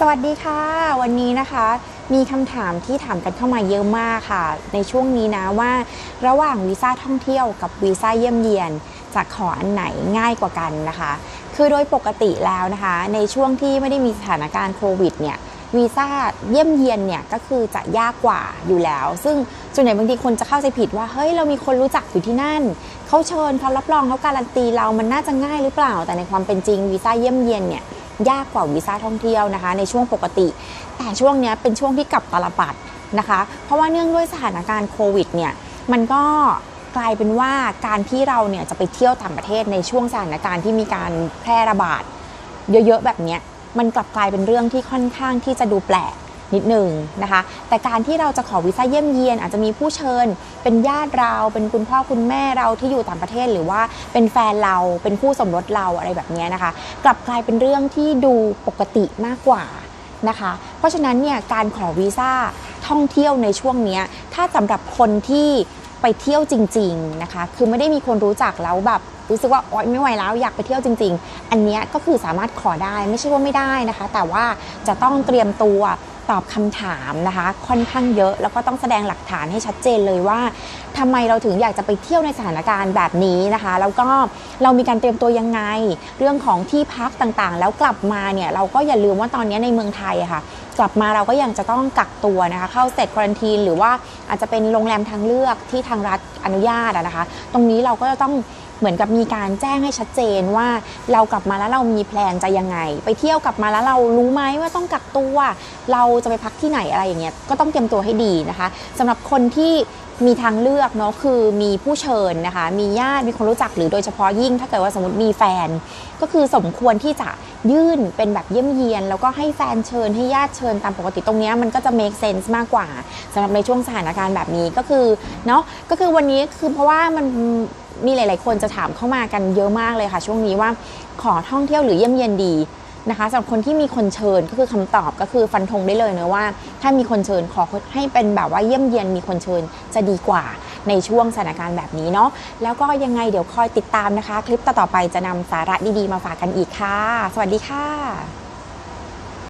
สวัสดีค่ะ วันนี้นะคะ มีคำถามที่ถามกันเข้ามาเยอะมากค่ะ ในช่วงนี้นะว่า ระหว่างวีซ่าท่องเที่ยวกับวีซ่าเยี่ยมเยียนจะขออันไหนง่ายกว่ากันนะคะ คือโดยปกติแล้วนะคะ ในช่วงที่ไม่ได้มีสถานการณ์โควิดเนี่ยวีซ่าเยี่ยมเยียนเนี่ยก็คือจะยากกว่าอยู่แล้ว ซึ่งส่วนใหญ่บางทีคนจะเข้าใจผิดว่าเฮ้ยเรามีคนรู้จักอยู่ที่นั่นเขาเชิญเขารับรองเขาการันตีเรามันน่าจะง่ายหรือเปล่า แต่ในความเป็นจริงวีซ่าเยี่ยมเยียนเนี่ย ยากกว่าวีซ่าท่องเที่ยวนะคะ ในช่วงปกติ แต่ช่วงนี้เป็นช่วงที่กลับตาลบัดนะคะ เพราะว่าเนื่องด้วยสถานการณ์โควิดเนี่ยมันก็กลายเป็นว่าการที่เราเนี่ยจะไปเที่ยวต่างประเทศในช่วงสถานการณ์ที่มีการแพร่ระบาด เยอะๆแบบนี้มันกลับกลายเป็นเรื่องที่ค่อนข้างที่จะดูแปลก นิดหนึ่งนะคะ แต่การที่เราจะขอวีซ่าเยี่ยมเยียน อาจจะมีผู้เชิญ เป็นญาติเรา เป็นคุณพ่อคุณแม่เราที่อยู่ต่างประเทศ หรือว่าเป็นแฟนเราเป็นคู่สมรสเราอะไรแบบนี้นะคะ กลับกลายเป็นเรื่องที่ดูปกติมากกว่านะคะ เพราะฉะนั้นเนี่ยการขอวีซ่าท่องเที่ยวในช่วงนี้ถ้าสำหรับคนที่ไปเที่ยวจริง ๆนะคะ คือไม่ได้มีคนรู้จักแล้วแบบรู้สึกว่าโอ๊ยไม่ไหวแล้วอยากไปเที่ยวจริง ๆ อันนี้ก็คือสามารถขอได้ไม่ใช่ว่าไม่ได้นะคะ แต่ว่าจะต้องเตรียมตัว ตอบคำถามนะคะ ค่อนข้างเยอะ แล้วก็ต้องแสดงหลักฐานให้ชัดเจนเลยว่าทำไมเราถึงอยากจะไปเที่ยวในสถานการณ์แบบนี้นะคะ แล้วก็เรามีการเตรียมตัวยังไง เรื่องของที่พักต่างๆ แล้วกลับมาเนี่ยเราก็อย่าลืมว่าตอนนี้ในเมืองไทยอะค่ะกลับมาเราก็ยังจะต้องกักตัวนะคะเข้าเสร็จควอนตีนหรือว่าอาจจะเป็นโรงแรมทางเลือกที่ทางรัฐอนุญาตนะคะ ตรงนี้เราก็จะต้อง เหมือนกับมีการแจ้งให้ชัดเจนว่าเรากลับมาแล้วเรามีแพลนจะยังไง ไปเที่ยวกลับมาแล้วเรารู้ไหมว่าต้องกักตัว เราจะไปพักที่ไหนอะไรอย่างเงี้ยก็ต้องเตรียมตัวให้ดีนะคะสำหรับคนที่มีทางเลือกเนาะคือมีผู้เชิญนะคะ มีญาติมีคนรู้จักหรือโดยเฉพาะยิ่ง ถ้าเกิดว่าสมมติมีแฟน ก็คือสมควรที่จะยื่นเป็นแบบเยี่ยมเยียน แล้วก็ให้แฟนเชิญให้ญาติเชิญตามปกติตรงเนี้ยมันก็จะ make sense มากกว่าสำหรับในช่วงสถานการณ์แบบนี้ก็คือเนาะก็คือวันนี้คือเพราะว่ามัน มีหลาย ๆ คนจะถามเข้ามากันเยอะมากเลยค่ะ ช่วงนี้ว่าขอท่องเที่ยวหรือเยี่ยมเยียนดีนะคะสำหรับคนที่มีคนเชิญก็คือคำตอบก็คือฟันธงได้เลยเนะว่า ถ้ามีคนเชิญขอให้เป็นแบบว่าเยี่ยมเยียนมีคนเชิญจะดีกว่าในช่วงสถานการณ์แบบนี้เนาะแล้วก็ยังไงเดี๋ยวคอยติดตามนะคะ คลิปต่อๆไปจะนำสาระดี ๆ มาฝากกันอีกค่ะ สวัสดีค่ะ